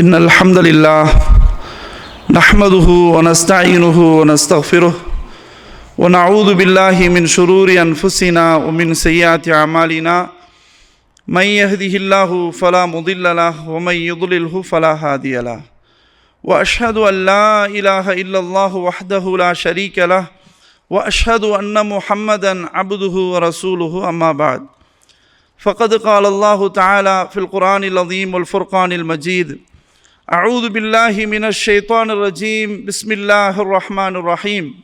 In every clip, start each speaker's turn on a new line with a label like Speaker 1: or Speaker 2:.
Speaker 1: إن الحمد لله نحمده ونستعينه ونستغفره ونعوذ بالله من شرور أنفسنا ومن سيئات أعمالنا. من يهده الله فلا مضل له ومن يضلله فلا هادي له. وأشهد أن لا إله إلا الله وحده لا شريك له. وأشهد أن محمدا عبده ورسوله أما بعد. فقد قال الله تعالى في القرآن العظيم والفرقان المجيد أعوذ بالله من الشيطان الرجيم. بسم الله الرحمن الرحيم.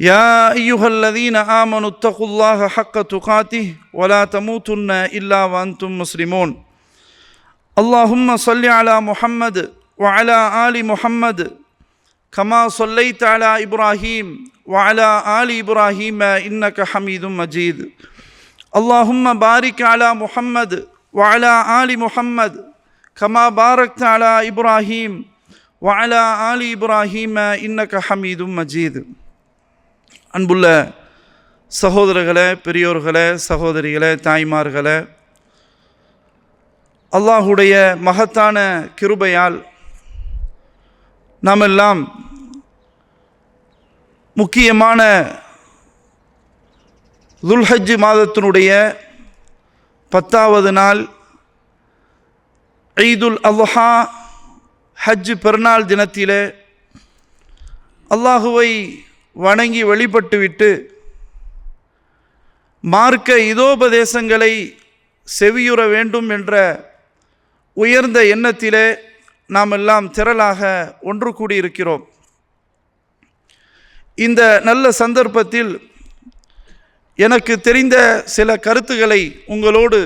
Speaker 1: يا أيها الذين آمنوا اتقوا الله حق تقاته ولا تموتن إلا وأنتم مسلمون. اللهم صل على محمد وعلى آل محمد كما صليت على إبراهيم وعلى آل إبراهيم إنك حميد مجيد. اللهم بارك على محمد وعلى آل محمد comma Barack தாலா இப்ராஹீம் வாலா ஆலி இப்ராஹீம இன்னக ஹமீதும் மஜீது அன்புள்ள சகோதரர்களே பெரியோர்களே சகோதரிகளே தாய்மார்களே அல்லாஹுடைய மகத்தான கிருபையால் நாமெல்லாம் முக்கியமான துல்ஹஜ் மாதத்தினுடைய பத்தாவது நாள் ஈதுல் அல்ஹா ஹஜ் பெருநாள் தினத்திலே அல்லாஹுவை வணங்கி வழிபட்டுவிட்டு மார்க்க இதோபதேசங்களை செவியுற வேண்டும் என்ற உயர்ந்த எண்ணத்திலே நாம் எல்லாம் திரளாக ஒன்று கூடியிருக்கிறோம். இந்த நல்ல சந்தர்ப்பத்தில் எனக்கு தெரிந்த சில கருத்துக்களை உங்களோடு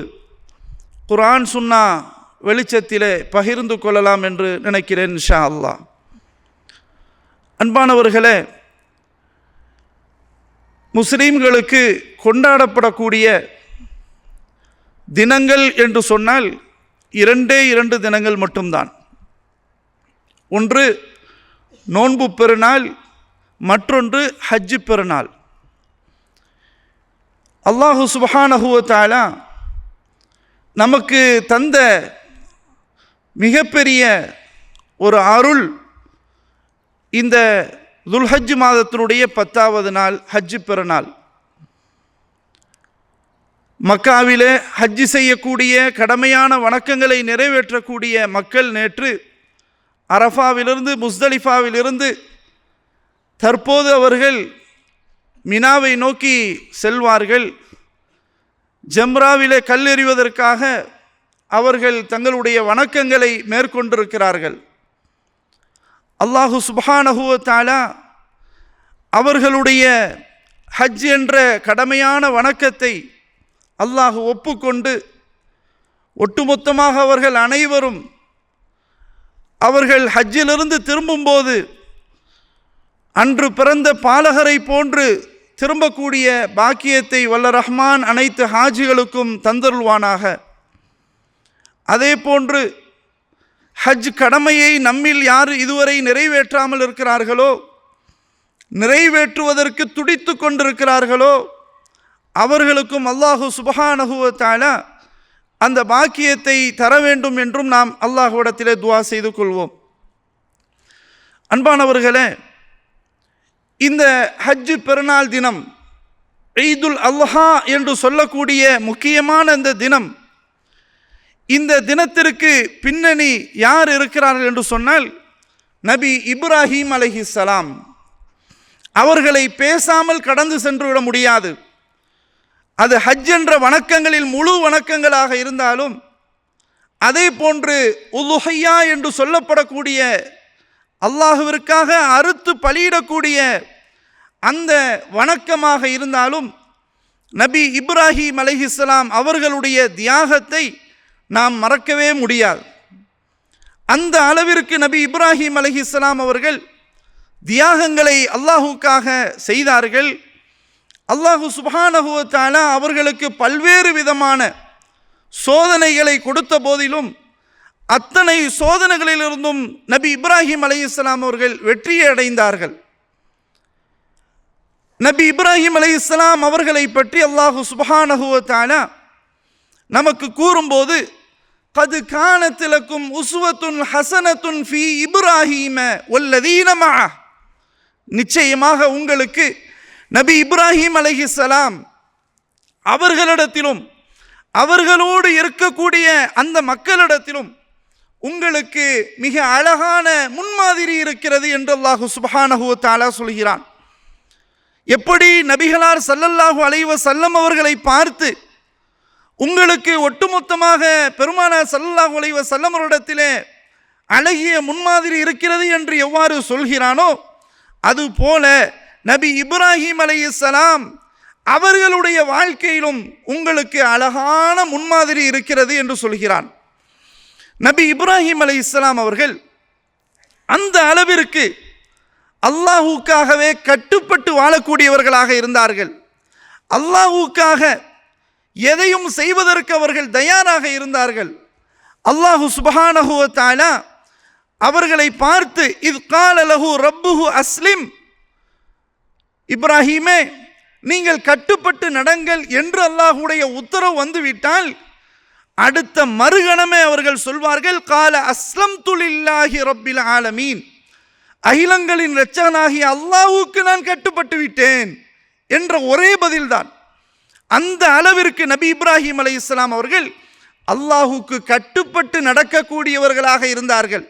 Speaker 1: குரான் சுன்னா வெளிச்சத்திலே பகிர்ந்து கொள்ளலாம் என்று நினைக்கிறேன் ஷா அல்லாஹ் அன்பானவர்களே முஸ்லீம்களுக்கு கொண்டாடப்படக்கூடிய தினங்கள் என்று சொன்னால் இரண்டே இரண்டு தினங்கள் மட்டும்தான். ஒன்று நோன்பு பெருநாள் மற்றொன்று ஹஜ்ஜு பெருநாள். அல்லாஹு சுபஹானஹுவத்தாலா நமக்கு தந்த மிகப்பெரிய ஒரு அருள் இந்த துல்ஹஜ் மாதத்தினுடைய பத்தாவது நாள் ஹஜ்ஜு பிறநாள். மக்காவிலே ஹஜ்ஜு செய்யக்கூடிய கடமையான வணக்கங்களை நிறைவேற்றக்கூடிய மக்கள் நேற்று அரஃபாவிலிருந்து முஸ்தலிஃபாவிலிருந்து தற்போது அவர்கள் மினாவை நோக்கி செல்வார்கள். ஜம்ராவிலே கல்லெறிவதற்காக அவர்கள் தங்களுடைய வணக்கங்களை மேற்கொண்டிருக்கிறார்கள். அல்லாஹு சுபானகுவத்தாலா தாலா அவர்களுடைய ஹஜ் என்ற கடமையான வணக்கத்தை அல்லாஹு ஒப்புக்கொண்டு ஒட்டுமொத்தமாக அவர்கள் அனைவரும் அவர்கள் ஹஜ்ஜிலிருந்து திரும்பும்போது அன்று பிறந்த பாலகரை போன்று திரும்பக்கூடிய பாக்கியத்தை வல்ல ரஹ்மான் அனைத்து ஹாஜிகளுக்கும் தந்தருள்வானாக. அதே போன்று ஹஜ் கடமையை நம்மில் யார் இதுவரை நிறைவேற்றாமல் இருக்கிறார்களோ நிறைவேற்றுவதற்கு துடித்து கொண்டிருக்கிறார்களோ அவர்களுக்கும் அல்லாஹு சுபஹானகுவத்தால அந்த பாக்கியத்தை தர வேண்டும் என்றும் நாம் அல்லாஹுவிடத்திலே துவா செய்து கொள்வோம். அன்பானவர்களே இந்த ஹஜ்ஜு பெருநாள் தினம் ஈதுல் அல்லஹா என்று சொல்லக்கூடிய முக்கியமான இந்த தினம் இந்த தினத்திற்கு பின்னணி யார் இருக்கிறார்கள் என்று சொன்னால் நபி இப்ராஹிம் அலஹிசலாம் அவர்களை பேசாமல் கடந்து சென்று விட முடியாது. அது ஹஜ் என்ற வணக்கங்களில் முழு வணக்கங்களாக இருந்தாலும் அதே போன்று உலுஹையா என்று சொல்லப்படக்கூடிய அல்லாஹுவிற்காக அறுத்து பலியிடக்கூடிய அந்த வணக்கமாக இருந்தாலும் நபி இப்ராஹிம் அலஹிஸ்லாம் அவர்களுடைய தியாகத்தை நாம் மறக்கவே முடியாது. அந்த அளவிற்கு நபி இப்ராஹிம் அலஹிஸ்லாம் அவர்கள் தியாகங்களை அல்லாஹுக்காக செய்தார்கள். அல்லாஹு சுபானகுவத்தால அவர்களுக்கு பல்வேறு விதமான சோதனைகளை கொடுத்த போதிலும் அத்தனை சோதனைகளிலிருந்தும் நபி இப்ராஹிம் அலி இஸ்லாம் அவர்கள் வெற்றியை அடைந்தார்கள். நபி இப்ராஹிம் அலி இஸ்லாம் அவர்களை பற்றி அல்லாஹு சுபஹானஹுவத்தால நமக்கு கூறும்போது கது காணத்திலக்கும் உசுவத்துன் ஹசனத்துன் ஃபி இப்ராஹீம ஒல்லதீனமா நிச்சயமாக உங்களுக்கு நபி இப்ராஹிம் அலைஹிஸ்ஸலாம் அவர்களிடத்திலும் அவர்களோடு இருக்கக்கூடிய அந்த மக்களிடத்திலும் உங்களுக்கு மிக அழகான முன்மாதிரி இருக்கிறது என்று அல்லாஹு சுப்ஹானஹு சொல்கிறான். எப்படி நபிகளார் சல்லல்லாஹு அலைவ சல்லம் அவர்களை பார்த்து உங்களுக்கு ஒட்டுமொத்தமாக பெருமானார் சல்லாஹ் உலைவ செல்லமரிடத்திலே அழகிய முன்மாதிரி இருக்கிறது என்று எவ்வாறு சொல்கிறானோ அதுபோல நபி இப்ராஹிம் அலைஹிஸ்ஸலாம் அவர்களுடைய வாழ்க்கையிலும் உங்களுக்கு அழகான முன்மாதிரி இருக்கிறது என்று சொல்கிறான். நபி இப்ராஹிம் அலை இஸ்லாம் அவர்கள் அந்த அளவிற்கு அல்லாஹுக்காகவே கட்டுப்பட்டு வாழக்கூடியவர்களாக இருந்தார்கள். அல்லாஹுக்காக எதையும் செய்வதற்கு அவர்கள் தயாராக இருந்தார்கள். அல்லாஹு சுபஹானஹு அவர்களை பார்த்து இது காலலஹு ரப்புஹு அஸ்லிம். இப்ராஹீமே நீங்கள் கட்டுப்பட்டு நடங்கள் என்று அல்லாஹுடைய உத்தரவு வந்துவிட்டால் அடுத்த மறுகணமே அவர்கள் சொல்வார்கள் கால அஸ்லம் துலில்லாஹி ரப்பில் ஆலமீன். அகிலங்களின் இரட்சகனாகிய அல்லாஹுக்கு நான் கட்டுப்பட்டு விட்டேன் என்ற ஒரே பதில்தான். அந்த அளவிற்கு நபி இப்ராஹிம் அலை இஸ்லாம் அவர்கள் அல்லாஹுக்கு கட்டுப்பட்டு நடக்கக்கூடியவர்களாக இருந்தார்கள்.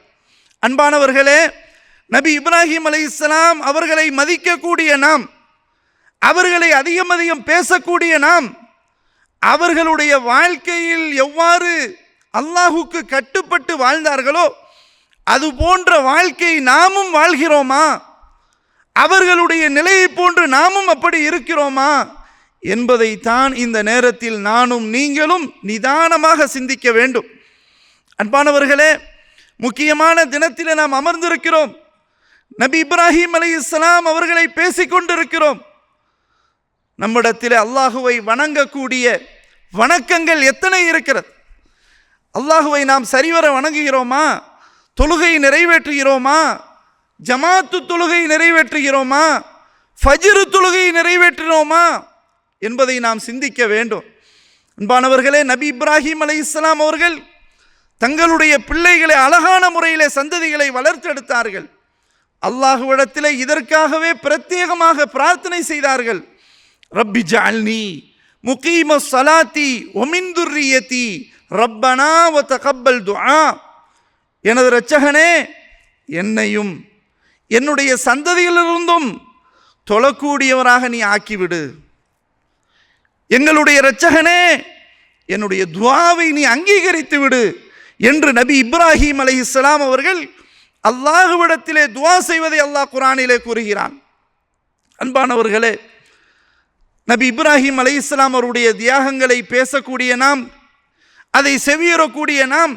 Speaker 1: அன்பானவர்களே நபி இப்ராஹிம் அலை இஸ்லாம் அவர்களை மதிக்கக்கூடிய நாம் அவர்களை அதிகம் அதிகம் பேசக்கூடிய நாம் அவர்களுடைய வாழ்க்கையில் எவ்வாறு அல்லாஹுக்கு கட்டுப்பட்டு வாழ்ந்தார்களோ அது போன்ற வாழ்க்கை நாமும் வாழ்கிறோமா? அவர்களுடைய நிலையை போன்று நாமும் அப்படி இருக்கிறோமா? என்பதைத்தான் இந்த நேரத்தில் நானும் நீங்களும் நிதானமாக சிந்திக்க வேண்டும். அன்பானவர்களே முக்கியமான தினத்தில் நாம் அமர்ந்திருக்கிறோம். நபி இப்ராஹிம் அலி இஸ்லாம் அவர்களை பேசிக்கொண்டிருக்கிறோம் நம்மிடத்தில் அல்லாஹுவை வணங்கக்கூடிய வணக்கங்கள் எத்தனை இருக்கிறது? அல்லாஹுவை நாம் சரிவர வணங்குகிறோமா? தொழுகை நிறைவேற்றுகிறோமா? ஜமாத்து தொழுகை நிறைவேற்றுகிறோமா? ஃபஜிரு தொழுகை நிறைவேற்றினோமா என்பதை நாம் சிந்திக்க வேண்டும். அன்பானவர்களே நபி இப்ராஹிம் அலை இஸ்லாம் அவர்கள் தங்களுடைய பிள்ளைகளை அழகான முறையிலே சந்ததிகளை வளர்த்தெடுத்தார்கள். அல்லாஹுவிடத்திலே இதற்காகவே பிரத்யேகமாக பிரார்த்தனை செய்தார்கள். ரப்பி ஜால்னி முகீம சலாத்தி ஒமிந்துர்ரியத்தி ரப்பனா ஒ தகப்பல் துஆ. எனது இரட்சகனே என்னையும் என்னுடைய சந்ததியிலிருந்தும் தொழக்கூடியவராக நீ ஆக்கிவிடு. எங்களுடைய இரட்சகனே என்னுடைய துவாவை நீ அங்கீகரித்து விடு என்று நபி இப்ராஹிம் அலி இஸ்லாம் அவர்கள் அல்லாஹுவிடத்திலே துவா செய்வதை அல்லாஹ் குரானிலே கூறுகிறான். அன்பானவர்களே நபி இப்ராஹிம் அலி இஸ்லாம் அவருடைய தியாகங்களை பேசக்கூடிய நாம் அதை செவியுறக்கூடிய நாம்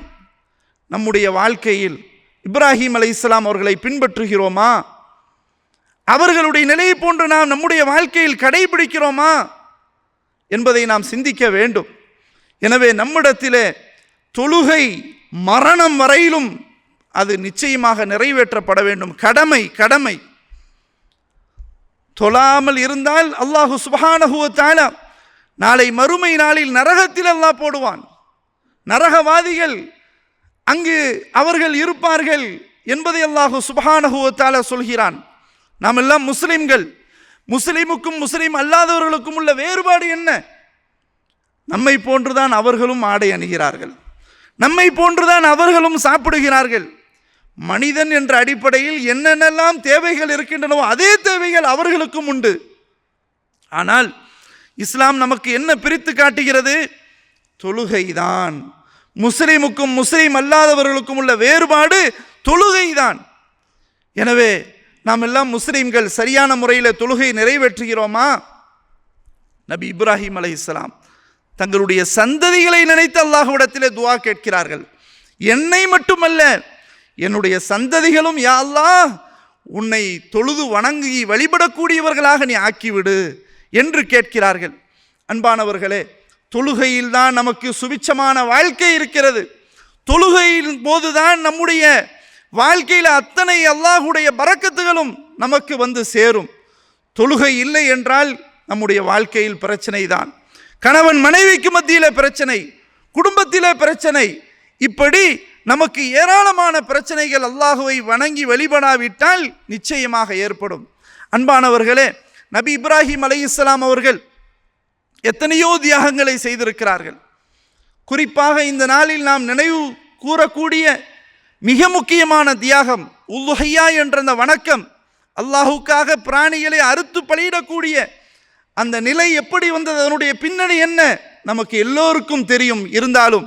Speaker 1: நம்முடைய வாழ்க்கையில் இப்ராஹிம் அலை இஸ்லாம் அவர்களை பின்பற்றுகிறோமா? அவர்களுடைய நிலையை போன்று நாம் நம்முடைய வாழ்க்கையில் கடைபிடிக்கிறோமா? என்பதை நாம் சிந்திக்க வேண்டும். எனவே நம்மிடத்திலே தொழுகை மரணம் வரையிலும் அது நிச்சயமாக நிறைவேற்றப்பட வேண்டும். கடமை கடமை. தொழாமல் இருந்தால் அல்லாஹு சுபஹானஹுவ நாளை மறுமை நாளில் நரகத்தில் அல்லாஹ் போடுவான். நரகவாதிகள் அங்கு அவர்கள் இருப்பார்கள் என்பதை அல்லாஹு சுபஹானஹுவ சொல்கிறான். நாம் எல்லாம் முஸ்லிம்கள். முஸ்லீமுக்கும் முஸ்லீம் அல்லாதவர்களுக்கும் உள்ள வேறுபாடு என்ன? நம்மை போன்றுதான் அவர்களும் ஆடை அணிகிறார்கள். நம்மை போன்றுதான் அவர்களும் சாப்பிடுகிறார்கள். மனிதன் என்ற அடிப்படையில் என்னென்னலாம் தேவைகள் இருக்கின்றனவோ அதே தேவைகள் அவர்களுக்கும் உண்டு. ஆனால் இஸ்லாம் நமக்கு என்ன பிரித்து காட்டுகிறது? தொழுகைதான். முஸ்லீமுக்கும் முஸ்லீம் அல்லாதவர்களுக்கும் உள்ள வேறுபாடு தொழுகைதான். எனவே நாம் எல்லாம் முஸ்லீம்கள் சரியான முறையில் தொழுகை நிறைவேற்றுகிறோமா? நபி இப்ராஹிம் அலை இஸ்லாம் தங்களுடைய சந்ததிகளை நினைத்து அல்லாஹுவிடத்திலே துவா கேட்கிறார்கள். என்னை மட்டுமல்ல என்னுடைய சந்ததிகளும் யாழ்லா உன்னை தொழுது வணங்கி வழிபடக்கூடியவர்களாக நீ ஆக்கிவிடு என்று கேட்கிறார்கள். அன்பானவர்களே தொழுகையில்தான் நமக்கு சுபிச்சமான வாழ்க்கை இருக்கிறது. தொழுகையின் போதுதான் நம்முடைய வாழ்க்கையில் அத்தனை அல்லாஹுடைய பறக்கத்துகளும் நமக்கு வந்து சேரும். தொழுகை இல்லை என்றால் நம்முடைய வாழ்க்கையில் பிரச்சனை தான். கணவன் மனைவிக்கு மத்தியில் பிரச்சனை குடும்பத்தில் பிரச்சனை இப்படி நமக்கு ஏராளமான பிரச்சனைகள் அல்லாஹுவை வணங்கி வழிபடாவிட்டால் நிச்சயமாக ஏற்படும். அன்பானவர்களே நபி இப்ராஹிம் அலை இஸ்லாம் அவர்கள் எத்தனையோ தியாகங்களை செய்திருக்கிறார்கள். குறிப்பாக இந்த நாளில் நாம் நினைவு கூறக்கூடிய மிக முக்கியமான தியாகம் உல்லுஹையா என்ற அந்த வணக்கம் அல்லாஹுக்காக பிராணிகளை அறுத்து பலியிடக்கூடிய அந்த நிலை எப்படி வந்தது அதனுடைய பின்னணி என்ன நமக்கு எல்லோருக்கும் தெரியும். இருந்தாலும்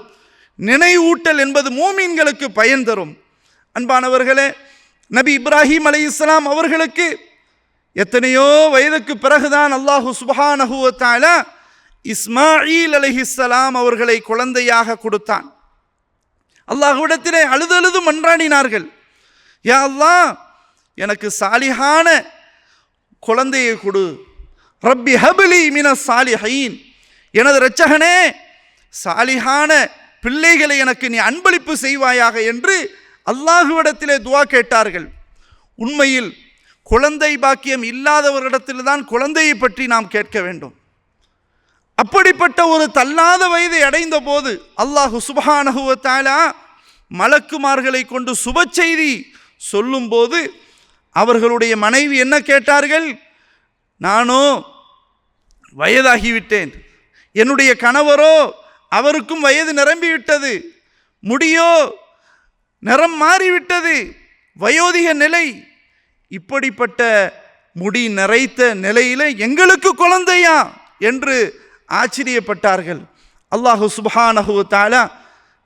Speaker 1: நினைவூட்டல் என்பது மூமீன்களுக்கு பயன் தரும். அன்பானவர்களே நபி இப்ராஹிம் அலி இஸ்லாம் அவர்களுக்கு எத்தனையோ வயதுக்கு பிறகுதான் அல்லாஹு சுபஹானஹுவத்தால இஸ்மாயில் அலைஹிஸ்ஸலாம் அவர்களை குழந்தையாக கொடுத்தான். அல்லாஹுவிடத்திலே அழுது அழுது மன்றாடினார்கள். யா அல்லா எனக்கு சாலிஹான குழந்தையை கொடு. ரப்பி ஹபிலி மின சாலிஹீன். எனது இரட்சகனே சாலிஹான பிள்ளைகளை எனக்கு நீ அன்பளிப்பு செய்வாயாக என்று அல்லாஹுவிடத்திலே துவா கேட்டார்கள். உண்மையில் குழந்தை பாக்கியம் இல்லாதவரிடத்தில்தான் குழந்தையை பற்றி நாம் கேட்க வேண்டும். அப்படிப்பட்ட ஒரு தள்ளாத வயதை அடைந்த போது அல்லாஹு சுபஹானஹுவத்தாலா மலக்குமார்களை கொண்டு சுப செய்தி சொல்லும்போது அவர்களுடைய மனைவி என்ன கேட்டார்கள்? நானோ வயதாகிவிட்டேன். என்னுடைய கணவரோ அவருக்கும் வயது நிரம்பிவிட்டது. முடியோ நிறம் மாறிவிட்டது. வயோதிக நிலை. இப்படிப்பட்ட முடி நிறைத்த நிலையில் எங்களுக்கு குழந்தையா? என்று ஆச்சரியப்பட்டார்கள். அல்லாஹு சுபஹானஹு தாலா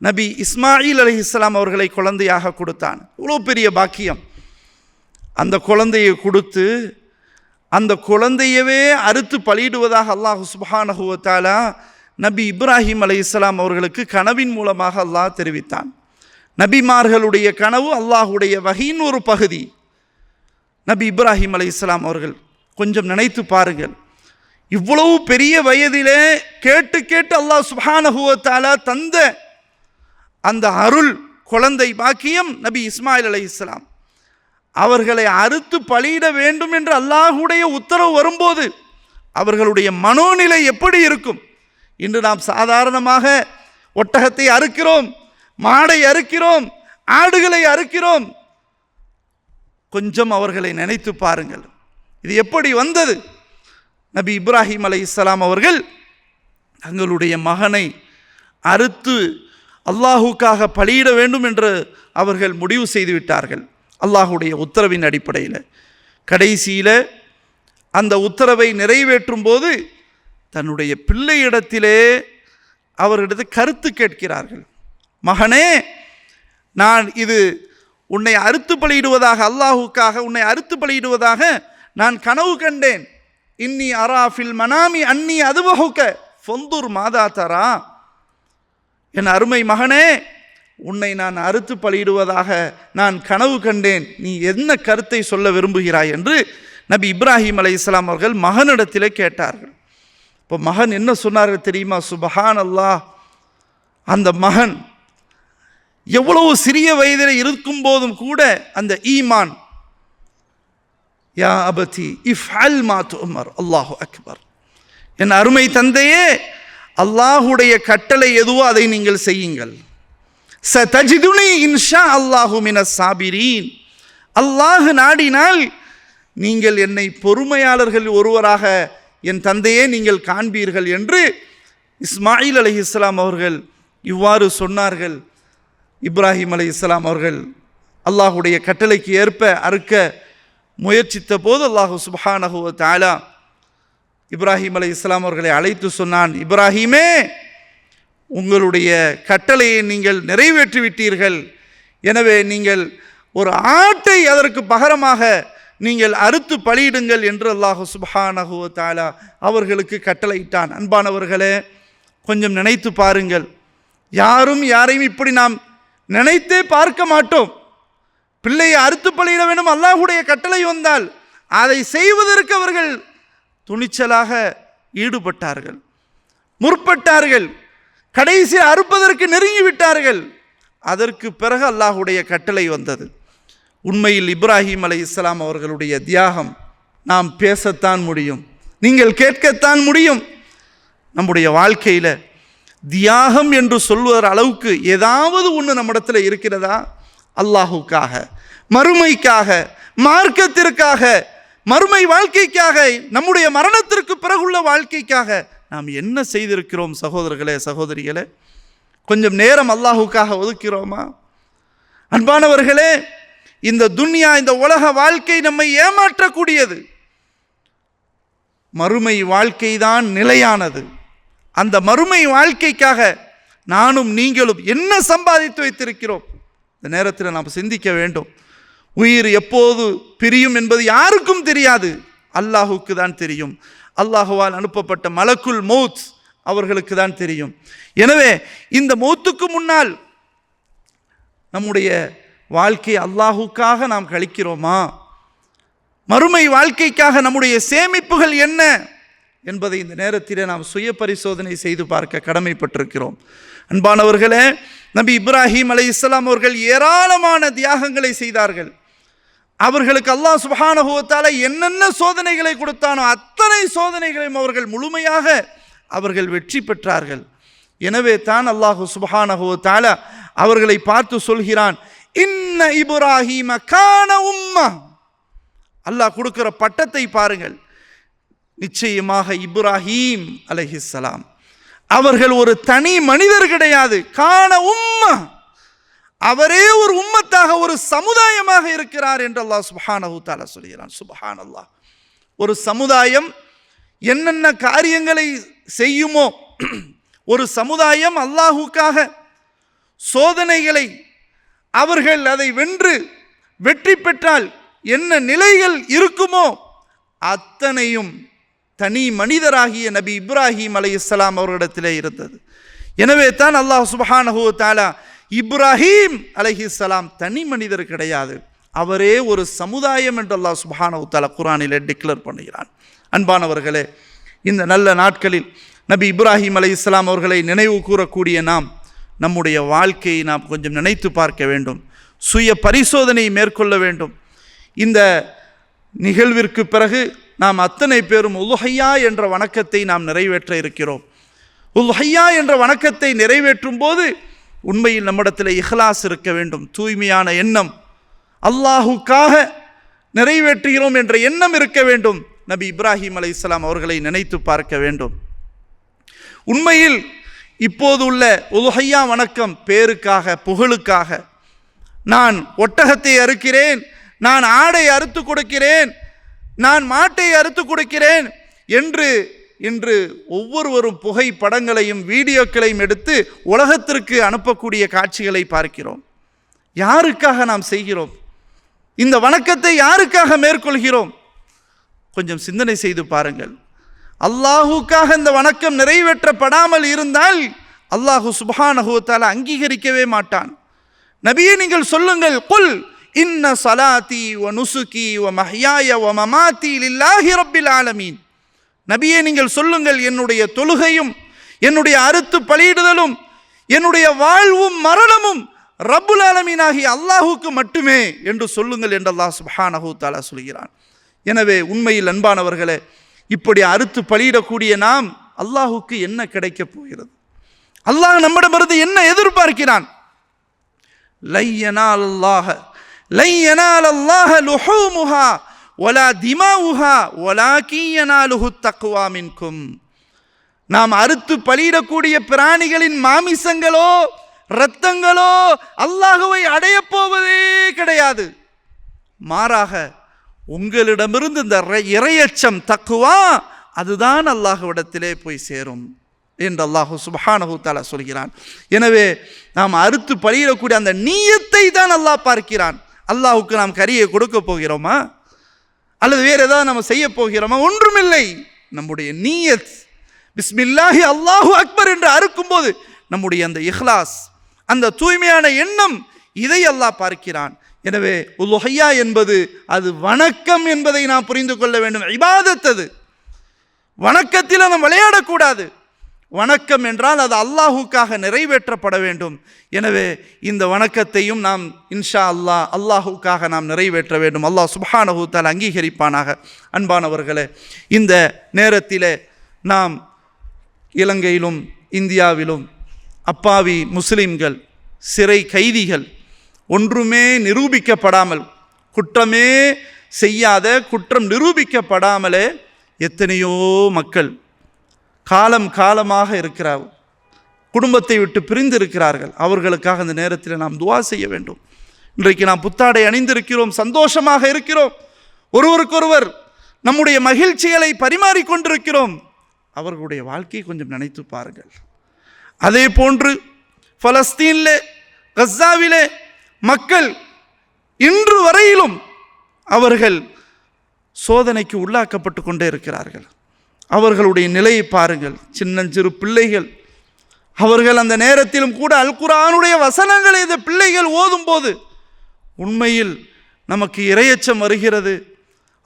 Speaker 1: நபி இஸ்மாயில் அலி இஸ்லாம் அவர்களை குழந்தையாக கொடுத்தான். இவ்வளோ பெரிய பாக்கியம். அந்த குழந்தையை கொடுத்து அந்த குழந்தையவே அறுத்து பலியிடுவதாக அல்லாஹ் சுபஹானஹு நபி இப்ராஹிம் அலி இஸ்லாம் அவர்களுக்கு கனவின் மூலமாக அல்லாஹ் தெரிவித்தான். நபிமார்களுடைய கனவு அல்லாஹுடைய வகையின் ஒரு பகுதி. நபி இப்ராஹிம் அலி இஸ்லாம் அவர்கள் கொஞ்சம் நினைத்து பாருங்கள். இவ்வளவு பெரிய வயதிலே கேட்டு கேட்டு அல்லாஹ் சுபானஹுவத்தாலா தந்த அந்த அருள் குழந்தை பாக்கியம் நபி இஸ்மாயில் அலை இஸ்லாம் அவர்களை அறுத்து பலியிட வேண்டும் என்று அல்லாஹுடைய உத்தரவு வரும்போது அவர்களுடைய மனோநிலை எப்படி இருக்கும்? இன்று நாம் சாதாரணமாக ஒட்டகத்தை அறுக்கிறோம் மாடை அறுக்கிறோம் ஆடுகளை அறுக்கிறோம். கொஞ்சம் அவர்களை நினைத்து பாருங்கள். இது எப்படி வந்தது? நபி இப்ராஹிம் அலை இஸ்லாம் அவர்கள் தங்களுடைய மகனை அறுத்து அல்லாஹுக்காக பலியிட வேண்டும் என்று அவர்கள் முடிவு செய்துவிட்டார்கள். அல்லாஹுடைய உத்தரவின் அடிப்படையில். கடைசியில் அந்த உத்தரவை நிறைவேற்றும் போது தன்னுடைய பிள்ளையிடத்திலே அவர்களிடத்து கருத்து கேட்கிறார்கள். மகனே நான் இது உன்னை அறுத்து பலியிடுவதாக அல்லாஹுக்காக உன்னை அறுத்து பலியிடுவதாக நான் கனவு கண்டேன். இன்னி அராஃபில் மனாமி அன்னி அதுவகுக்க பொந்தூர் மாதா தரா. என் அருமை மகனே உன்னை நான் அறுத்து பலியிடுவதாக நான் கனவு கண்டேன். நீ என்ன கருத்தை சொல்ல விரும்புகிறாய் என்று நபி இப்ராஹிம் அலை இஸ்லாம் அவர்கள் மகனிடத்திலே கேட்டார்கள். இப்போ மகன் என்ன சொன்னார்கள் தெரியுமா? சுபஹான் அல்லாஹ் அந்த மகன் எவ்வளவு சிறிய வயதில் இருக்கும் போதும் கூட அந்த ஈமான் யா அபதி இஃப் அல் மாத்து உமர் அல்லாஹு அக்பர். என் அருமை தந்தையே அல்லாஹுடைய கட்டளை எதுவோ அதை நீங்கள் செய்யுங்கள். ச தஜிதுனி இன்ஷா அல்லாஹு மின சாபிரீன். அல்லாஹு நாடினால் நீங்கள் என்னை பொறுமையாளர்கள் ஒருவராக என் தந்தையே நீங்கள் காண்பீர்கள் என்று இஸ்மாயில் அலி இஸ்லாம் அவர்கள் இவ்வாறு சொன்னார்கள். இப்ராஹிம் அலி இஸ்லாம் அவர்கள் அல்லாஹுடைய கட்டளைக்கு ஏற்ப அறுக்க முயற்சித்த போது அல்லாஹு சுபஹானஹுவ தாலா இப்ராஹிம் அலி இஸ்லாம் அவர்களை அழைத்து சொன்னான் இப்ராஹிமே உங்களுடைய கட்டளையை நீங்கள் நிறைவேற்றி விட்டீர்கள் எனவே நீங்கள் ஒரு ஆட்டை அதற்கு பகரமாக நீங்கள் அறுத்து பலியிடுங்கள் என்று அல்லாஹு சுபஹானஹு தாலா அவர்களுக்கு கட்டளையிட்டான். அன்பானவர்களே கொஞ்சம் நினைத்து பாருங்கள். யாரும் யாரையும் இப்படி நாம் நினைத்தே பார்க்க மாட்டோம். பிள்ளையை அறுத்து பலியிட வேண்டும் அல்லாஹுடைய கட்டளை வந்தால் அதை செய்வதற்கு அவர்கள் துணிச்சலாக ஈடுபட்டார்கள். முற்பட்டார்கள். கடைசி அறுப்பதற்கு நெருங்கி விட்டார்கள் அதற்கு பிறகு அல்லாஹுடைய கட்டளை வந்தது. உண்மையில் இப்ராஹிம் அலை இஸ்லாம் அவர்களுடைய தியாகம் நாம் பேசத்தான் முடியும். நீங்கள் கேட்கத்தான் முடியும். நம்முடைய வாழ்க்கையில் தியாகம் என்று சொல்லுகிற அளவுக்கு ஏதாவது ஒன்று நம்மிடத்தில் இருக்கிறதா? அல்லாஹுக்காக மறுமைக்காக மார்க்கத்திற்காக மறுமை வாழ்க்கைக்காக நம்முடைய மரணத்திற்கு பிறகுள்ள வாழ்க்கைக்காக நாம் என்ன செய்திருக்கிறோம் சகோதரர்களே சகோதரிகளே? கொஞ்சம் நேரம் அல்லாஹுக்காக ஒதுக்கிறோமா? அன்பானவர்களே இந்த துன்யா இந்த உலக வாழ்க்கை நம்மை ஏமாற்றக்கூடியது. மறுமை வாழ்க்கைதான் நிலையானது. அந்த மறுமை வாழ்க்கைக்காக நானும் நீங்களும் என்ன சம்பாதித்து வைத்திருக்கிறோம்? இந்த நேரத்தில் நாம் சிந்திக்க வேண்டும். உயிர் எப்போது பிரியும் என்பது யாருக்கும் தெரியாது. அல்லாஹுக்கு தான் தெரியும். அல்லாஹுவால் அனுப்பப்பட்ட மலக்குல் மௌத் அவர்களுக்கு தான் தெரியும். எனவே இந்த மௌத்துக்கு முன்னால் நம்முடைய வாழ்க்கை அல்லாஹுக்காக நாம் கழிக்கிறோமா? மறுமை வாழ்க்கைக்காக நம்முடைய சேமிப்புகள் என்ன என்பதை இந்த நேரத்தில் நாம் சுய பரிசோதனை செய்து பார்க்க கடமைப்பட்டிருக்கிறோம். அன்பானவர்களே நபி இப்ராஹிம் அலை இஸ்லாம் அவர்கள் ஏராளமான தியாகங்களை செய்தார்கள். அவர்களுக்கு அல்லாஹ் சுபஹானுபவத்தால் என்னென்ன சோதனைகளை கொடுத்தானோ அத்தனை சோதனைகளையும் அவர்கள் முழுமையாக அவர்கள் வெற்றி பெற்றார்கள். எனவே தான் அல்லாஹு சுபஹானஹுவத்தால அவர்களை பார்த்து சொல்கிறான் இன்ன இப்ராஹிம கான உம்மா அல்லாஹ் கொடுக்கிற பட்டத்தை பாருங்கள். நிச்சயமாக இப்ராஹீம் அலஹிஸ்லாம் அவர்கள் ஒரு தனி மனிதர் கிடையாது. காண உம்மா அவரே ஒரு உம்மத்தாக ஒரு சமுதாயமாக இருக்கிறார் என்று அல்லாஹ் சுபஹானஹு தாலா சொல்கிறான். சுபஹான் அல்லாஹ் ஒரு சமுதாயம் என்னென்ன காரியங்களை செய்யுமோ ஒரு சமுதாயம் அல்லாஹுக்காக சோதனைகளை அவர்கள் அதை வென்று வெற்றி பெற்றால் என்ன நிலைகள் இருக்குமோ அத்தனையும் தனி மனிதராகிய நபி இப்ராஹிம் அலை இஸ்லாம் அவர்களிடத்திலே இருந்தது. எனவே தான் அல்லாஹ் சுபஹானஹூ தாலா இப்ராஹீம் அலஹிஸ்லாம் தனி மனிதர் கிடையாது. அவரே ஒரு சமுதாயம் என்று அல்லாஹ் சுபஹானஹு தாலா குரானிலே டிக்ளேர் பண்ணுகிறான். அன்பானவர்களே இந்த நல்ல நாட்களில் நபி இப்ராஹிம் அலை இஸ்லாம் அவர்களை நினைவு கூறக்கூடிய நாம் நம்முடைய வாழ்க்கையை நாம் கொஞ்சம் நினைத்து பார்க்க வேண்டும். சுய பரிசோதனை மேற்கொள்ள வேண்டும். இந்த நிகழ்விற்கு பிறகு நாம் அத்தனை பேரும் உலுஹையா என்ற வணக்கத்தை நாம் நிறைவேற்ற இருக்கிறோம். உல்ஹையா என்ற வணக்கத்தை நிறைவேற்றும் போது உண்மையில் நம்மிடத்தில் இஹ்லாஸ் இருக்க வேண்டும். தூய்மையான எண்ணம். அல்லாஹுக்காக நிறைவேற்றுகிறோம் என்ற எண்ணம் இருக்க வேண்டும். நபி இப்ராஹிம் அலை இஸ்லாம் அவர்களை நினைத்து பார்க்க வேண்டும். உண்மையில் இப்போது உள்ள உலுஹையா வணக்கம் பேருக்காக புகழுக்காக. நான் ஒட்டகத்தை அறுக்கிறேன் நான் ஆடை அறுத்து கொடுக்கிறேன் நான் மாட்டை அறுத்து கொடுக்கிறேன் என்று இன்று ஒவ்வொருவரும் புகைப்படங்களையும் வீடியோக்களையும் எடுத்து உலகத்திற்கு அனுப்பக்கூடிய காட்சிகளை பார்க்கிறோம். யாருக்காக நாம் செய்கிறோம்? இந்த வணக்கத்தை யாருக்காக மேற்கொள்கிறோம்? கொஞ்சம் சிந்தனை செய்து பாருங்கள். அல்லாஹுக்காக இந்த வணக்கம் நிறைவேற்றப்படாமல் இருந்தால் அல்லாஹு சுபானகுவத்தால் அங்கீகரிக்கவே மாட்டான். நபியை நீங்கள் சொல்லுங்கள் குல் இன்ன சலாத்தி ஒ நுசுகி ஒ மஹ்யாய ஒ மமாத்தி லில்லாஹி ரப்பில் ஆலமீன். நபியே நீங்கள் சொல்லுங்கள் என்னுடைய தொழுகையும் என்னுடைய அறுத்து பலியிடுதலும் என்னுடைய வாழ்வும் மரணமும் ரப்புல் ஆலமீனாகி அல்லாஹுக்கு மட்டுமே என்று சொல்லுங்கள் என்று அல்லாஹ் சுப்ஹானஹு தாலா சொல்கிறான். எனவே உண்மையில் அன்பானவர்களே இப்படி அறுத்து பலியிடக்கூடிய நாம் அல்லாஹுக்கு என்ன கிடைக்கப் போகிறது? அல்லாஹ் நம்மிடமிருந்து என்ன எதிர்பார்க்கிறான்? லையனால் அல்லாஹ லையனால் அல்லாஹ லுஹூமுஹா ஒலா உஹா ஒலா கீயனாலுஹு தக்குவா மின்கும். நாம் அறுத்து பலியிடக்கூடிய பிராணிகளின் மாமிசங்களோ இரத்தங்களோ அல்லாஹுவை அடையப் போவதே கிடையாது. மாறாக உங்களிடமிருந்து இந்த இறையச்சம் தக்குவா அதுதான் அல்லாஹுவிடத்திலே போய் சேரும் என்று அல்லாஹு சுப்ஹானஹு தஆலா சொல்கிறான். எனவே நாம் அறுத்து பலியிடக்கூடிய அந்த நீயத்தை தான் அல்லாஹ் பார்க்கிறான். அல்லாஹுக்கு நாம் கரியை கொடுக்க போகிறோமா? அல்லது வேறு ஏதாவது நம்ம செய்ய போகிறோமா? ஒன்றுமில்லை. நம்முடைய நீயத். பிஸ்மில்லாஹி அல்லாஹு அக்பர் என்று அறுக்கும்போது நம்முடைய அந்த இஹ்லாஸ் அந்த தூய்மையான எண்ணம் இதை அல்லாஹ் பார்க்கிறான். எனவே உலுஹையா என்பது அது வணக்கம் என்பதை நாம் புரிந்து கொள்ள வேண்டும். இபாதத்தது வணக்கத்தில் நம்ம விளையாடக்கூடாது. வணக்கம் என்றால் அது அல்லாஹுக்காக நிறைவேற்றப்பட வேண்டும். எனவே இந்த வணக்கத்தையும் நாம் இன்ஷா அல்லாஹ் அல்லாஹுக்காக நாம் நிறைவேற்ற வேண்டும். அல்லாஹ் சுப்ஹானஹு அங்கீகரிப்பானாக. அன்பானவர்களே இந்த நேரத்தில் நாம் இலங்கையிலும் இந்தியாவிலும் அப்பாவி முஸ்லிம்கள் சிறை கைதிகள் ஒன்றுமே நிரூபிக்கப்படாமல் குற்றமே செய்யாத குற்றம் நிரூபிக்கப்படாமலே எத்தனையோ மக்கள் காலம் காலமாக இருக்கிறார். குடும்பத்தை விட்டு பிரிந்து இருக்கிறார்கள் அவர்களுக்காக அந்த நேரத்தில் நாம் துவா செய்ய வேண்டும். இன்றைக்கு நாம் புத்தாடை அணிந்திருக்கிறோம் சந்தோஷமாக இருக்கிறோம். ஒருவருக்கொருவர் நம்முடைய மகிழ்ச்சிகளை பரிமாறிக்கொண்டிருக்கிறோம் அவர்களுடைய வாழ்க்கையை கொஞ்சம் நினைத்து பாருங்கள். அதே போன்று பலஸ்தீனில் கஸ்ஸாவிலே மக்கள் இன்று வரையிலும் அவர்கள் சோதனைக்கு உள்ளாக்கப்பட்டு கொண்டே இருக்கிறார்கள். அவர்களுடைய நிலையை பாருங்கள். சின்னஞ்சிறு பிள்ளைகள். அவர்கள் அந்த நேரத்திலும் கூட அல் குர்ஆனுடைய வசனங்களை இந்த பிள்ளைகள் ஓதும்போது உண்மையில் நமக்கு இரையச்சம் வருகிறது.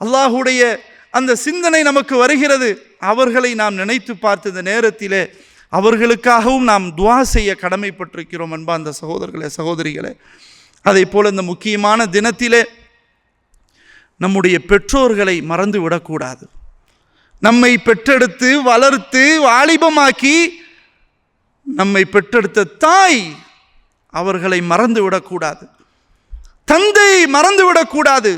Speaker 1: அல்லாஹுடைய அந்த சிந்தனை நமக்கு வருகிறது. அவர்களை நாம் நினைத்து பார்த்த இந்த நேரத்திலே அவர்களுக்காகவும் நாம் துவா செய்ய கடமைப்பட்டிருக்கிறோம் அன்பா அந்த சகோதரர்களே சகோதரிகளே. அதே போல் இந்த முக்கியமான தினத்திலே நம்முடைய பெற்றோர்களை மறந்து விடக்கூடாது நம்மை பெற்றெடுத்து வளர்த்து வாலிபமாக்கி நம்மை பெற்றெடுத்த தாய் அவர்களை மறந்து விடக்கூடாது. தந்தை மறந்து விடக்கூடாது.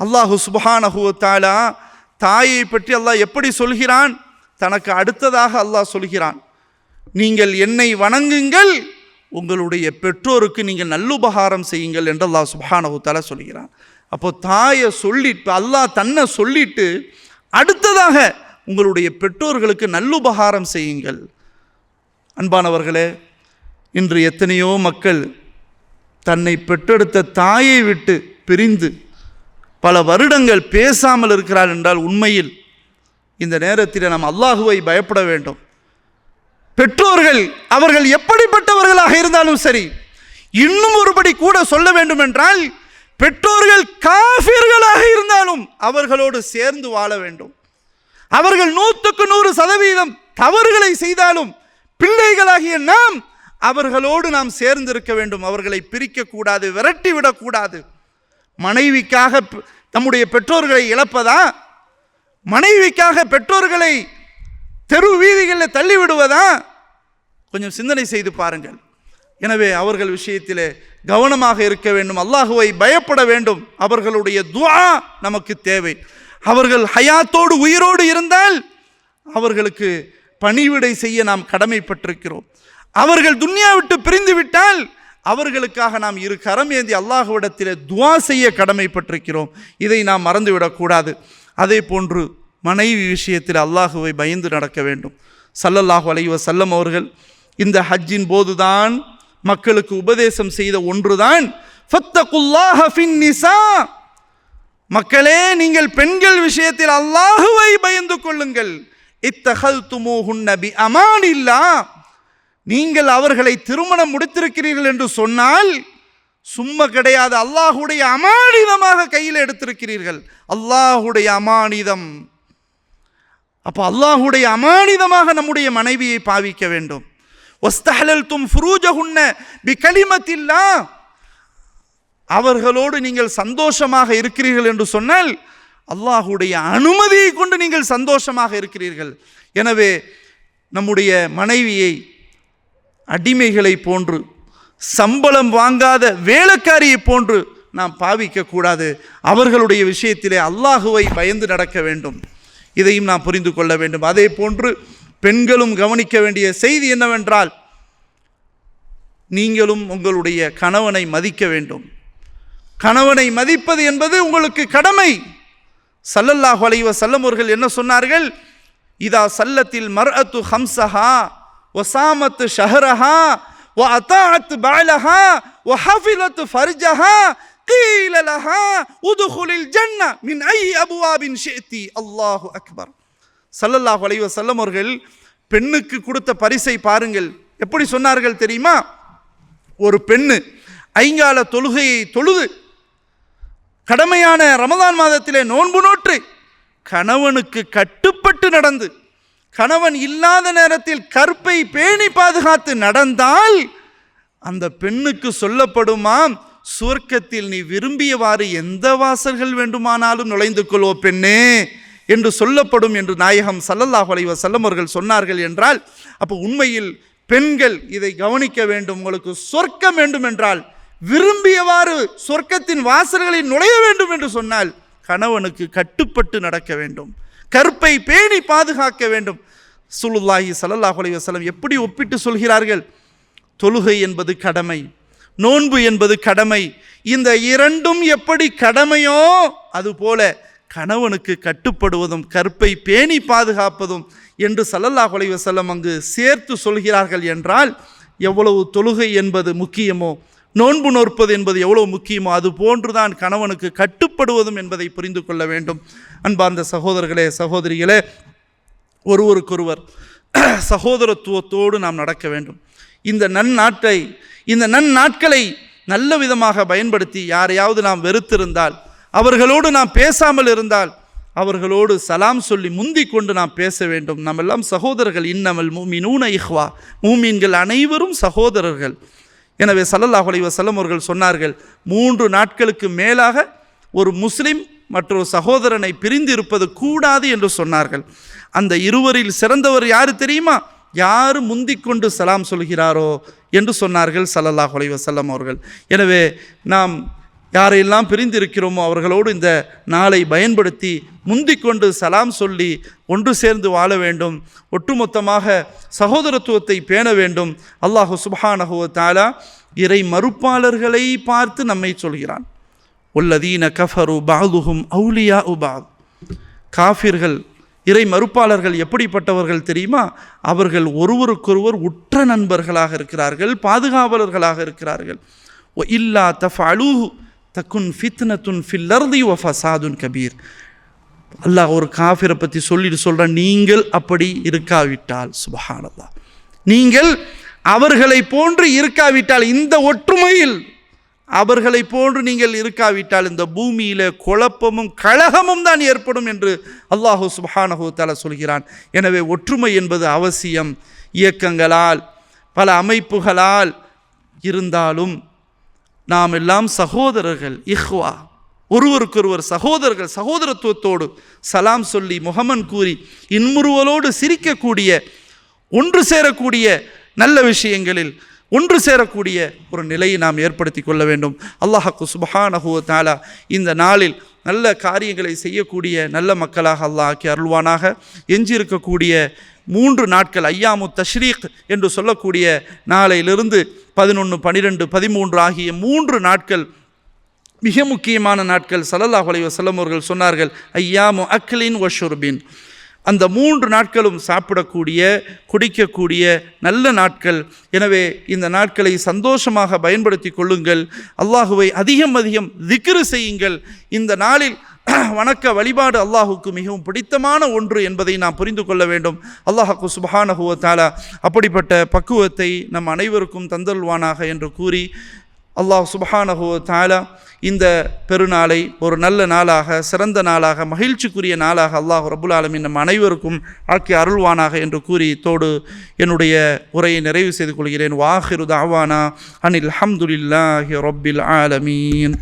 Speaker 1: அல்லாஹு சுபஹானஹு தாயை பற்றி அல்லாஹ் எப்படி சொல்கிறான்? தனக்கு அடுத்ததாக அல்லாஹ் சொல்கிறான். நீங்கள் என்னை வணங்குங்கள் உங்களுடைய பெற்றோருக்கு நீங்கள் நல்லுபகாரம் செய்யுங்கள் என்று அல்லாஹ் சுபஹானஹு சொல்கிறான். அப்போ தாயை சொல்லிட்டு அல்லாஹ் தன்னை சொல்லிட்டு அடுத்ததாக உங்களுடைய பெற்றோர்களுக்கு நல்லுபகாரம் செய்யுங்கள். அன்பானவர்களே இன்று எத்தனையோ மக்கள் தன்னை பெற்றெடுத்த தாயை விட்டு பிரிந்து பல வருடங்கள் பேசாமல் இருக்கிறார் என்றால் உண்மையில் இந்த நேரத்தில் நாம் அல்லாஹுவை பயப்பட வேண்டும். பெற்றோர்கள் அவர்கள் எப்படிப்பட்டவர்களாக இருந்தாலும் சரி இன்னும் ஒருபடி கூட சொல்ல வேண்டும் என்றால் பெற்றோர்கள் காஃபிர்களாக இருந்தாலும் அவர்களோடு சேர்ந்து வாழ வேண்டும். அவர்கள் நூற்றுக்கு நூறு சதவீதம் தவறுகளை செய்தாலும் பிள்ளைகளாகிய நாம் அவர்களோடு நாம் சேர்ந்திருக்க வேண்டும். அவர்களை பிரிக்கக்கூடாது விரட்டி விடக்கூடாது மனைவிக்காக நம்முடைய பெற்றோர்களை இழப்பதா? மனைவிக்காக பெற்றோர்களை தெரு வீதிகளில் தள்ளிவிடுவதா? கொஞ்சம் சிந்தனை செய்து பாருங்கள். எனவே அவர்கள் விஷயத்திலே கவனமாக இருக்க வேண்டும். அல்லாஹுவை பயப்பட வேண்டும். அவர்களுடைய துவா நமக்கு தேவை. அவர்கள் ஹயாத்தோடு உயிரோடு இருந்தால் அவர்களுக்கு பணிவிடை செய்ய நாம் கடமைப்பட்டிருக்கிறோம். அவர்கள் துன்யா விட்டு பிரிந்து விட்டால் அவர்களுக்காக நாம் இரு கரம் ஏந்தி அல்லாஹுவிடத்திலே துவா செய்ய கடமைப்பட்டிருக்கிறோம். இதை நாம் மறந்துவிடக்கூடாது அதே போன்று மனைவி விஷயத்தில் அல்லாஹுவை பயந்து நடக்க வேண்டும். சல்லல்லாஹு அலைவ செல்லம் அவர்கள் இந்த ஹஜ்ஜின் போதுதான் மக்களுக்கு உபதேசம் செய்த ஒன்றுதான். நிசா மக்களே நீங்கள் பெண்கள் விஷயத்தில் அல்லாஹுவை பயந்து கொள்ளுங்கள். இத்தகல் பி அமானில்லா நீங்கள் அவர்களை திருமணம் முடித்திருக்கிறீர்கள் என்று சொன்னால் சும்மா கிடையாது. அல்லாஹுடைய அமானிதமாக கையில் எடுத்திருக்கிறீர்கள். அல்லாஹுடைய அமானிதம். அப்போ அல்லாஹுடைய அமானிதமாக நம்முடைய மனைவியை பாவிக்க வேண்டும். ஒஸ்தஹலல்தும் ஃபுரூஜஹுன்ன பி கலிமத்தில்லா அவர்களோடு நீங்கள் சந்தோஷமாக இருக்கிறீர்கள் என்று சொன்னால் அல்லாஹுடைய அனுமதியை கொண்டு நீங்கள் சந்தோஷமாக இருக்கிறீர்கள். எனவே நம்முடைய மனைவியை அடிமைகளை போன்று சம்பளம் வாங்காத வேலைக்காரியை போன்று நாம் பாவிக்கக்கூடாது அவர்களுடைய விஷயத்திலே அல்லாஹுவை பயந்து நடக்க வேண்டும். இதையும் நாம் புரிந்து கொள்ள வேண்டும். அதே போன்று பெண்களும் கவனிக்க வேண்டிய செய்தி என்னவென்றால் நீங்களும் உங்களுடைய கணவனை மதிக்க வேண்டும் கணவனை மதிப்பது என்பது உங்களுக்கு கடமை சல்லல்லாஹு அலைஹி வஸல்லம் அவர்கள் என்ன சொன்னார்கள் இதா சல்லத்தில் மர்அத்து ஹம்சஹா வசாமத்து ஷஹரஹா வ அத்தாஅத் பஅலஹா வ ஹஃபிலத் ஃபர்ஜஹா قيل لها ادخل الجنة من أي أبواب شئت الله أكبر சல்லல்லாஹ் அலைஹி வஸல்லம் அவர்கள் பெண்ணுக்கு கொடுத்த பரிசை பாருங்கள். எப்படி சொன்னார்கள் தெரியுமா? ஒரு பெண்ணு ஐங்கால தொழுகையை தொழுது கடமையான ரமதான் மாதத்திலே நோன்பு நோற்று கணவனுக்கு கட்டுப்பட்டு நடந்து கணவன் இல்லாத நேரத்தில் கற்பை பேணி பாதுகாத்து நடந்தால் அந்த பெண்ணுக்கு சொல்லப்படுமாம் சுவர்க்கத்தில் நீ விரும்பியவாறு எந்த வாசல்கள் வேண்டுமானாலும் நுழைந்து கொள்வோ பெண்ணே. என்று சொல்லப்படும் என்று நாயகம் சல்லல்லாஹு அலைவ செல்லமர்கள் அவர்கள் சொன்னார்கள் என்றால் அப்போ உண்மையில் பெண்கள் இதை கவனிக்க வேண்டும் உங்களுக்கு சொர்க்கம் வேண்டும் என்றால் விரும்பியவாறு சொர்க்கத்தின் வாசல்களில் நுழைய வேண்டும் என்று சொன்னால் கணவனுக்கு கட்டுப்பட்டு நடக்க வேண்டும் கற்பை பேணி பாதுகாக்க வேண்டும். சுலுல்லாஹி ஸல்லல்லாஹு அலைஹி வஸல்லம் எப்படி ஒப்பிட்டு சொல்கிறார்கள்? தொழுகை என்பது கடமை நோன்பு என்பது கடமை இந்த இரண்டும் எப்படி கடமையோ அதுபோல கணவனுக்கு கட்டுப்படுவதும் கற்பை பேணி பாதுகாப்பதும் என்று சல்லல்லாஹ் செல்லம் அங்கு சேர்த்து சொல்கிறார்கள் என்றால் எவ்வளவு தொழுகை என்பது முக்கியமோ நோன்பு நோற்பது என்பது எவ்வளவு முக்கியமோ அது போன்றுதான் கணவனுக்கு கட்டுப்படுவதும் என்பதை புரிந்து கொள்ள வேண்டும். அன்பார்ந்த சகோதரர்களே சகோதரிகளே ஒருவருக்கொருவர் சகோதரத்துவத்தோடு நாம் நடக்க வேண்டும். இந்த நன்னாட்டை இந்த நன்னாட்களை நல்ல விதமாக பயன்படுத்தி யாரையாவது நாம் வெறுத்திருந்தால் அவர்களோடு நாம் பேசாமல் இருந்தால் அவர்களோடு சலாம் சொல்லி முந்தி கொண்டு நாம் பேச வேண்டும். நம்மெல்லாம் எல்லாம் சகோதரர்கள் இன்னமல் மூமினூன இஹ்வா. மூமீன்கள் அனைவரும் சகோதரர்கள். எனவே ஸல்லல்லாஹு அலைஹி வஸல்லம் அவர்கள் சொன்னார்கள் மூன்று நாட்களுக்கு மேலாக ஒரு முஸ்லிம் மற்றொரு சகோதரனை பிரிந்து இருப்பது கூடாது என்று சொன்னார்கள். அந்த இருவரில் சிறந்தவர் யார் தெரியுமா? யார் முந்திக்கொண்டு சலாம் சொல்கிறாரோ? என்று சொன்னார்கள் சல்லல்லாஹ் அலைஹி வஸல்லம் அவர்கள். எனவே நாம் யாரையெல்லாம் பிரிந்திருக்கிறோமோ அவர்களோடு இந்த நாளை பயன்படுத்தி முந்திக்கொண்டு சலாம் சொல்லி ஒன்று சேர்ந்து வாழ வேண்டும். ஒட்டுமொத்தமாக சகோதரத்துவத்தை பேண வேண்டும். அல்லாஹு சுப்ஹானஹு தாலா இறை மறுப்பாளர்களை பார்த்து நம்மை சொல்கிறான். உள்ளதீன கஃபரு பாதுஹும் அவுலியா உபாத் காஃபிர்கள் இறை மறுப்பாளர்கள் எப்படிப்பட்டவர்கள் தெரியுமா? அவர்கள் ஒருவருக்கொருவர் உற்ற நண்பர்களாக இருக்கிறார்கள் பாதுகாவலர்களாக இருக்கிறார்கள். இல்லா தஃப் அலுஹு தக்குன் ஃபித்னத்துன் ஃபில்லர்தி வ ஃபசாதுன் கபீர். அல்லாஹ் ஒரு காஃபிரை பற்றி சொல்லிட்டு சொல்கிறான் நீங்கள் அப்படி இருக்காவிட்டால் சுபஹானல்லா நீங்கள் அவர்களை போன்று இருக்காவிட்டால் இந்த ஒற்றுமையில் அவர்களை போன்று நீங்கள் இருக்காவிட்டால் இந்த பூமியில் குழப்பமும் கழகமும் தான் ஏற்படும் என்று அல்லாஹு சுப்ஹானஹு தலா சொல்கிறான். எனவே ஒற்றுமை என்பது அவசியம். இயக்கங்களால் பல அமைப்புகளால் இருந்தாலும் நாம் எல்லாம் சகோதரர்கள் இஹ்வா. ஒருவருக்கொருவர் சகோதரர்கள் சகோதரத்துவத்தோடு சலாம் சொல்லி முகமன் கூறி இன்முறுவலோடு சிரிக்கக்கூடிய ஒன்று சேரக்கூடிய நல்ல விஷயங்களில் ஒன்று சேரக்கூடிய ஒரு நிலையை நாம் ஏற்படுத்தி கொள்ள வேண்டும். அல்லாஹாக்கு சுபஹானஹு இந்த நாளில் நல்ல காரியங்களை செய்யக்கூடிய நல்ல மக்களாக அல்லாஹ் ஆக்கி அருள்வானாக. எஞ்சியிருக்கக்கூடிய மூன்று நாட்கள் ஐயாமு தஷ்ரீக் என்று சொல்லக்கூடிய நாளையிலிருந்து பதினொன்று பனிரெண்டு பதிமூன்று ஆகிய மூன்று நாட்கள் மிக முக்கியமான நாட்கள் ஸல்லல்லாஹு அலைஹி வஸல்லம் அவர்கள் சொன்னார்கள் ஐயாமு அக்லின் ஒஷுர்பின் அந்த மூன்று நாட்களும் சாப்பிடக்கூடிய குடிக்கக்கூடிய நல்ல நாட்கள். எனவே இந்த நாட்களை சந்தோஷமாக பயன்படுத்தி கொள்ளுங்கள். அல்லாஹுவை அதிகம் அதிகம் திக்ரு செய்யுங்கள். இந்த நாளில் வணக்க வழிபாடு அல்லாஹுக்கு மிகவும் பிடித்தமான ஒன்று என்பதை நாம் புரிந்து கொள்ள வேண்டும். அல்லாஹுக்கு சுபஹானஹு அப்படிப்பட்ட பக்குவத்தை நம் அனைவருக்கும் தந்தல்வானாக என்று கூறி அல்லாஹ் சுபஹானஹு இந்த பெருநாளை ஒரு நல்ல நாளாக சிறந்த நாளாக மகிழ்ச்சிக்குரிய நாளாக அல்லாஹ் ரபுல் ஆலமின் நம் அனைவருக்கும் ஆக்கி அருள்வானாக என்று கூறி தோடு என்னுடைய உரையை நிறைவு செய்து கொள்கிறேன். வாஹிரு தாவானா அனில் ஹம்துலில்லாஹி ரப்பில் ஆலமீன்.